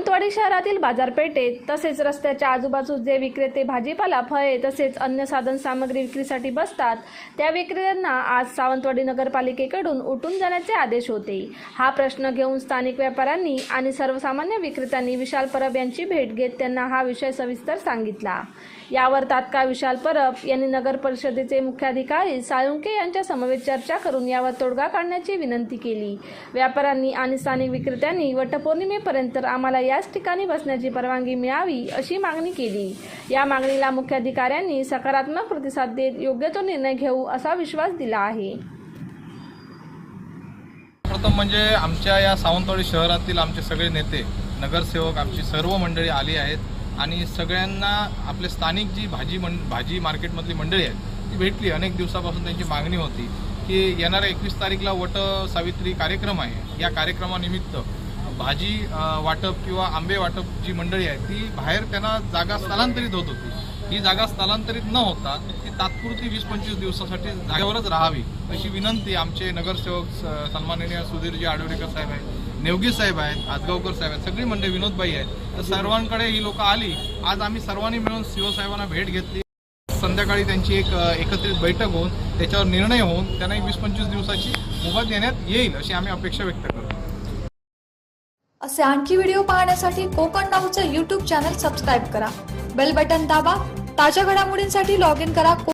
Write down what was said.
सावंतवाडी शहरातील बाजारपेठेत तसेच रस्त्याच्या आजूबाजू जे विक्रेते भाजीपाला फळे तसेच अन्य साधन सामग्री विक्रीसाठी बसतात त्या विक्रेत्यांना आज सावंतवाडी नगरपालिकेकडून उठून जाण्याचे आदेश होते. हा प्रश्न घेऊन स्थानिक व्यापाऱ्यांनी आणि सर्वसामान्य विक्रेत्यांनी विशाल परब यांची भेट घेत त्यांना हा विषय सविस्तर सांगितला. यावर तात्काळ विशाल परब यांनी नगर परिषदेचे मुख्याधिकारी साळुंके यांच्या समवेत चर्चा करून यावर तोडगा काढण्याची विनंती केली. व्यापाऱ्यांनी आणि स्थानिक विक्रेत्यांनी वटपौर्णिमेपर्यंत आम्हाला याच ठिकाणी बसण्याची परवानगी मिळावी अशी मागणी केली. या मागणीला मुख्याधिकाऱ्यांनी सकारात्मक प्रतिसाद देत योग्य तो निर्णय घेऊ असा विश्वास दिला आहे. प्रथम म्हणजे आमच्या या सावंतवाडी शहरातील आमचे सगळे नेते नगरसेवक आमची सर्व मंडळी आली आहेत आणि सगळ्यांना आपले स्थानिक जी भाजी मं भाजी मार्केटमधली मंडळी आहेत ती भेटली. अनेक दिवसापासून त्यांची मागणी होती की येणाऱ्या एकवीस तारीखला वट सावित्री कार्यक्रम आहे. या कार्यक्रमानिमित्त भाजी वाटप किंवा आंबे वाटप जी मंडळी आहे ती बाहेर त्यांना जागा स्थलांतरित होत होती. ही जागा स्थलांतरित न होता ती तात्पुरती वीस पंचवीस दिवसासाठी जागेवरच राहावी अशी विनंती आमचे नगरसेवक सन्माननीय सुधीरजी आडवडेकर साहेब आहेत नेवगी साहेब आहेत आजगावकर साहेब आहेत सगळी मंडळी विनोदबाई आहेत. तर सर्वांकडे ही लोक आली आज आम्ही सर्वांनी मिळून सीओ साहेबांना भेट घेतली. संध्याकाळी त्यांची एक एकत्रित बैठक होऊन त्याच्यावर निर्णय होऊन त्यांना वीस पंचवीस दिवसाची मुभा देण्यात येईल अशी आम्ही अपेक्षा व्यक्त करतो. असे आणखी व्हिडिओ पाहण्यासाठी कोकण नाऊचं यूट्यूब चॅनल सबस्क्राईब करा. बेल बटन दाबा. ताज्या घडामोडींसाठी लॉग इन करा.